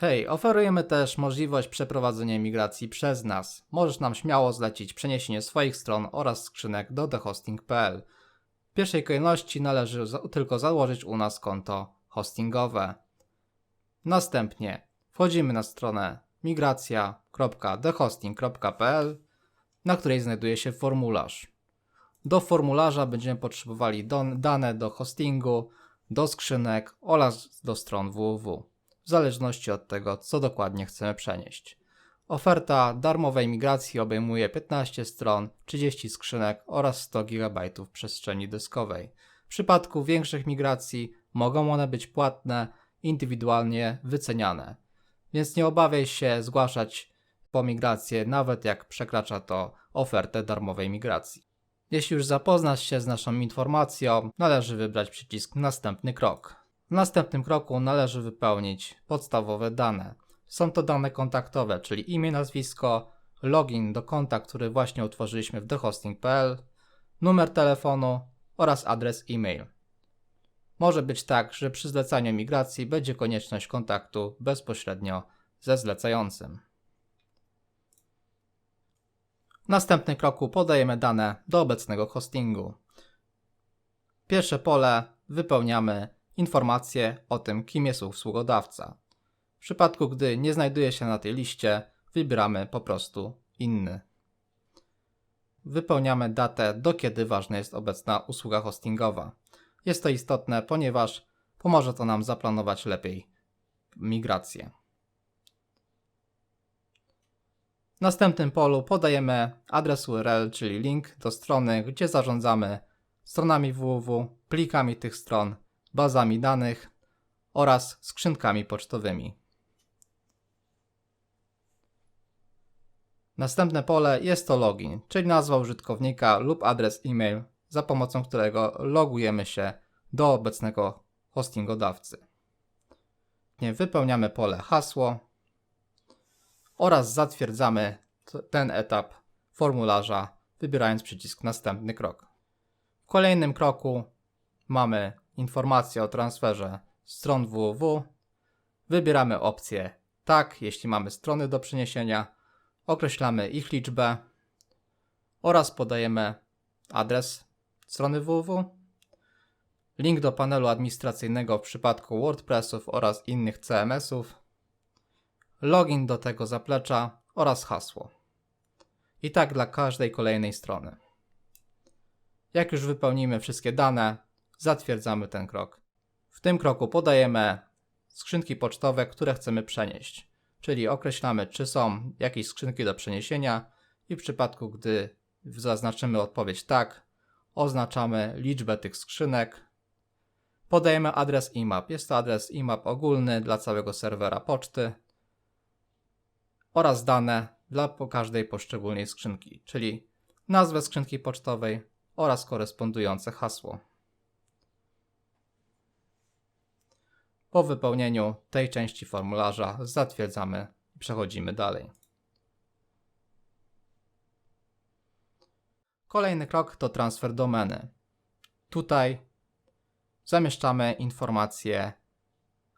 Hej, oferujemy też możliwość przeprowadzenia migracji przez nas. Możesz nam śmiało zlecić przeniesienie swoich stron oraz skrzynek do thehosting.pl. W pierwszej kolejności należy za- tylko założyć u nas konto hostingowe. Następnie wchodzimy na stronę migracja.thehosting.pl, na której znajduje się formularz. Do formularza będziemy potrzebowali dane do hostingu, do skrzynek oraz do stron www w zależności od tego, co dokładnie chcemy przenieść. Oferta darmowej migracji obejmuje 15 stron, 30 skrzynek oraz 100 GB przestrzeni dyskowej. W przypadku większych migracji mogą one być płatne, indywidualnie wyceniane. Więc nie obawiaj się zgłaszać po migrację, nawet jak przekracza to ofertę darmowej migracji. Jeśli już zapoznasz się z naszą informacją, należy wybrać przycisk Następny krok. W następnym kroku należy wypełnić podstawowe dane. Są to dane kontaktowe, czyli imię, nazwisko, login do konta, który właśnie utworzyliśmy w thehosting.pl, numer telefonu oraz adres e-mail. Może być tak, że przy zlecaniu migracji będzie konieczność kontaktu bezpośrednio ze zlecającym. W następnym kroku podajemy dane do obecnego hostingu. Pierwsze pole wypełniamy informacje o tym, kim jest usługodawca. W przypadku, gdy nie znajduje się na tej liście, wybieramy po prostu inny. Wypełniamy datę, do kiedy ważna jest obecna usługa hostingowa. Jest to istotne, ponieważ pomoże to nam zaplanować lepiej migrację. W następnym polu podajemy adres URL, czyli link do strony, gdzie zarządzamy stronami www, plikami tych stron, bazami danych oraz skrzynkami pocztowymi. Następne pole jest to login, czyli nazwa użytkownika lub adres e-mail, za pomocą którego logujemy się do obecnego hostingodawcy. Wypełniamy pole hasło oraz zatwierdzamy ten etap formularza, wybierając przycisk Następny krok. W kolejnym kroku mamy informację o transferze stron www. Wybieramy opcję tak, jeśli mamy strony do przeniesienia, określamy ich liczbę oraz podajemy adres strony www, link do panelu administracyjnego w przypadku WordPressów oraz innych CMS-ów, login do tego zaplecza oraz hasło. I tak dla każdej kolejnej strony. Jak już wypełnimy wszystkie dane, zatwierdzamy ten krok. W tym kroku podajemy skrzynki pocztowe, które chcemy przenieść, czyli określamy, czy są jakieś skrzynki do przeniesienia i w przypadku, gdy zaznaczymy odpowiedź tak, oznaczamy liczbę tych skrzynek. Podajemy adres IMAP. Jest to adres IMAP ogólny dla całego serwera poczty oraz dane dla każdej poszczególnej skrzynki, czyli nazwę skrzynki pocztowej oraz korespondujące hasło. Po wypełnieniu tej części formularza zatwierdzamy i przechodzimy dalej. Kolejny krok to transfer domeny. Tutaj zamieszczamy informacje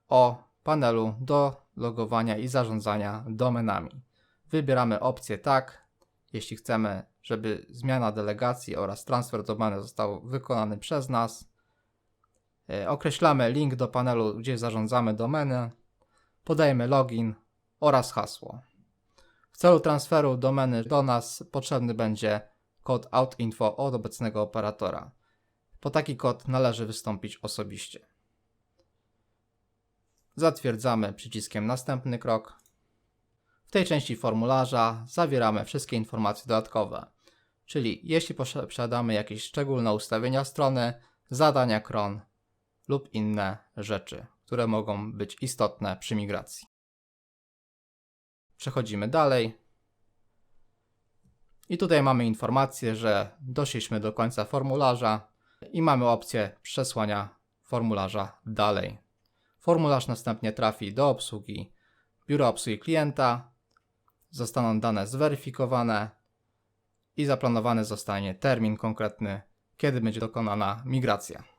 o panelu do logowania i zarządzania domenami. Wybieramy opcję tak, jeśli chcemy, żeby zmiana delegacji oraz transfer domeny został wykonany przez nas. E, Określamy link do panelu, gdzie zarządzamy domenę, podajemy login oraz hasło. W celu transferu domeny do nas potrzebny będzie kod outinfo od obecnego operatora. Po taki kod należy wystąpić osobiście. Zatwierdzamy przyciskiem następny krok. W tej części formularza zawieramy wszystkie informacje dodatkowe, czyli jeśli posiadamy jakieś szczególne ustawienia strony, zadania kron lub inne rzeczy, które mogą być istotne przy migracji. Przechodzimy dalej. I tutaj mamy informację, że doszliśmy do końca formularza i mamy opcję przesłania formularza dalej. Formularz następnie trafi do obsługi biura obsługi klienta, zostaną dane zweryfikowane i zaplanowany zostanie termin konkretny, kiedy będzie dokonana migracja.